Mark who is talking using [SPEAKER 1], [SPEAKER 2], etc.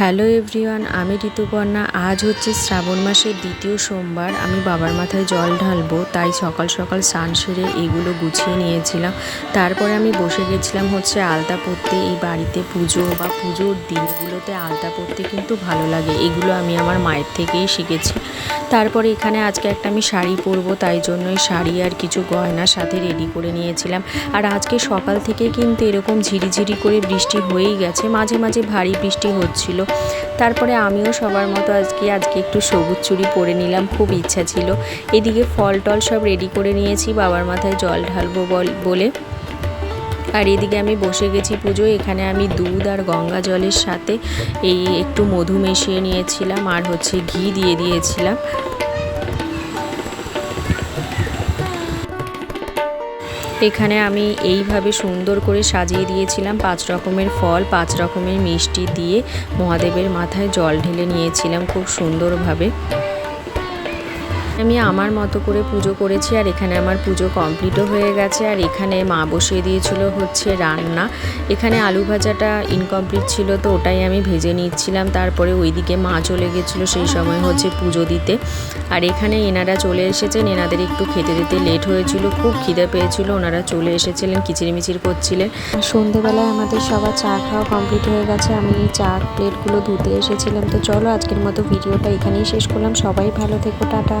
[SPEAKER 1] Hello everyone, আমি ঋতুপর্ণা। আজ হচ্ছে শ্রাবণ মাসের দ্বিতীয় সোমবার। আমি বাবার মাথায় জল ঢালবো, তাই সকাল সকাল স্নান সেরে এগুলো গুছিয়ে নিয়েছিলাম। তারপরে আমি বসে গেছিলাম হচ্ছে আলতা পরতে এই বাড়িতে পুজো বা পুজোর দিনগুলোতে আলতা পরতে কিন্তু ভালো লাগে। এগুলো আমি আমার মায়ের থেকেই শিখেছি। তারপরে এখানে আজকে একটা আমি শাড়ি পরবো, তাই জন্যই শাড়ি আর কিছু গয়না সাথে রেডি করে নিয়েছিলাম। আর আজকে সকাল থেকে কিন্তু এরকম ঝিরিঝিরি করে বৃষ্টি হয়েই গেছে। মাঝে মাঝে ভারী বৃষ্টি হচ্ছিল। তারপরে আমিও সবার মতো আজকে আজকে একটু সবুজ চুড়ি পরে নিলাম, খুব ইচ্ছা ছিল। এদিকে ফল টল সব রেডি করে নিয়েছি, বাবার মাথায় জল ঢালবো বল আর এদিকে আমি বসে গেছি পুজো এখানে আমি দুধ আর গঙ্গা জলের সাথে এই একটু মধু মিশিয়ে নিয়েছিলাম, আর হচ্ছে ঘি দিয়ে দিয়েছিলাম। এখানে আমি এইভাবে সুন্দর করে সাজিয়ে দিয়েছিলাম। পাঁচ রকমের ফল, পাঁচ রকমের মিষ্টি দিয়ে মহাদেবের মাথায় জল ঢেলে নিয়েছিলাম খুব সুন্দরভাবে। আমি আমার মতো করে পুজো করেছি আর এখানে আমার পুজো কমপ্লিটও হয়ে গেছে। আর এখানে মা বসিয়ে দিয়েছিল হচ্ছে রান্না। এখানে আলু ভাজাটা ইনকমপ্লিট ছিল তো ওটাই আমি ভেজে নিচ্ছিলাম। তারপরে ওইদিকে মা চলে গেছিল সেই সময় হচ্ছে পুজো দিতে। আর এখানে এনারা চলে এসেছেন। এনাদের একটু খেতে দিতে লেট হয়েছিল। খুব খিদে পেয়েছিল। ওনারা চলে এসেছিলেন, কিচিরমিচির করছিলেন। সন্ধেবেলায় আমাদের সবার চা খাওয়া কমপ্লিট হয়ে গেছে। আমি এই চা প্লেটগুলো ধুতে এসেছিলাম। তো চলো আজকের মতো ভিডিওটা এখানেই শেষ করলাম। সবাই ভালো থেকো, টাটা।